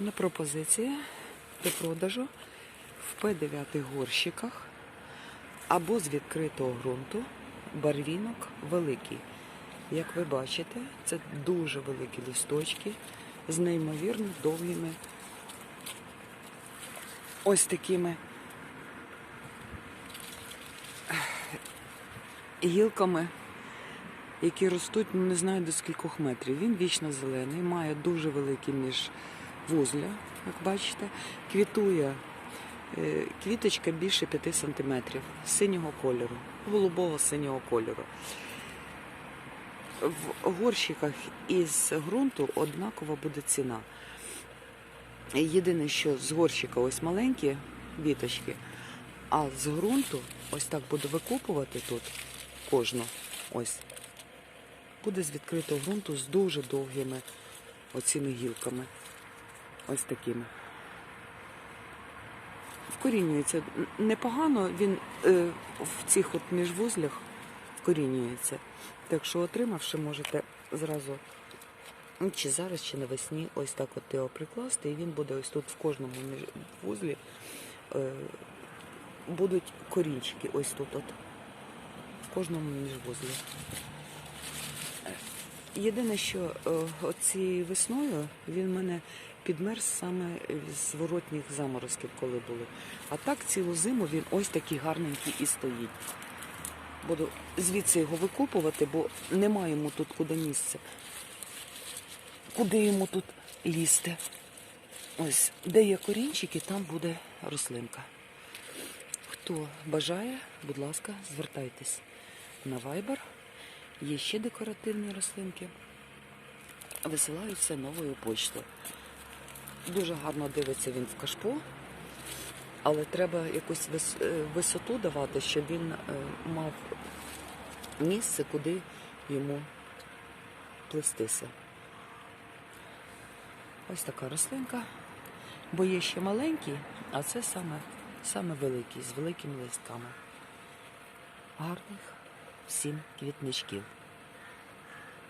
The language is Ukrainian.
На пропозиції до продажу в П9 горщиках або з відкритого ґрунту барвінок великий. Як ви бачите, це дуже великі листочки з неймовірно довгими ось такими гілками, які ростуть, ну не знаю до скількох метрів. Він вічно зелений, має дуже великі міжвузля, як бачите. Квітує е, квіточка більше 5 сантиметрів синього кольору, голубого синього кольору. В горщиках із ґрунту однакова буде ціна. Єдине, що з горщика ось маленькі віточки, а з ґрунту ось так буду викопувати тут кожну. Ось. Буде з відкритого ґрунту з дуже довгими оцими гілками. Ось такими. Вкорінюється непогано, він е, в цих от міжвузлях вкорінюється. Так що, отримавши, можете зразу ну, чи зараз, чи навесні ось так от його прикласти, і він буде ось тут в кожному міжвузлі е, будуть корінчики ось тут от. В кожному міжвузлі. Єдине, що е, оцією весною він мене підмерз саме з воротніх заморозків, коли були. А так цілу зиму він ось такий гарненький і стоїть. Буду звідси його викупувати, бо немає йому тут куди місця. Куди йому тут лізти? Ось, де є корінчики, там буде рослинка. Хто бажає, будь ласка, звертайтесь на Viber. Є ще декоративні рослинки. Висилаю все новою почтою. Дуже гарно дивиться він в кашпо, але треба якусь е, висоту давати, щоб він е, мав місце, куди йому плестися. Ось така рослинка. Бо є ще маленький, а це саме, саме великий, з великими листками. Гарних всім квітничків.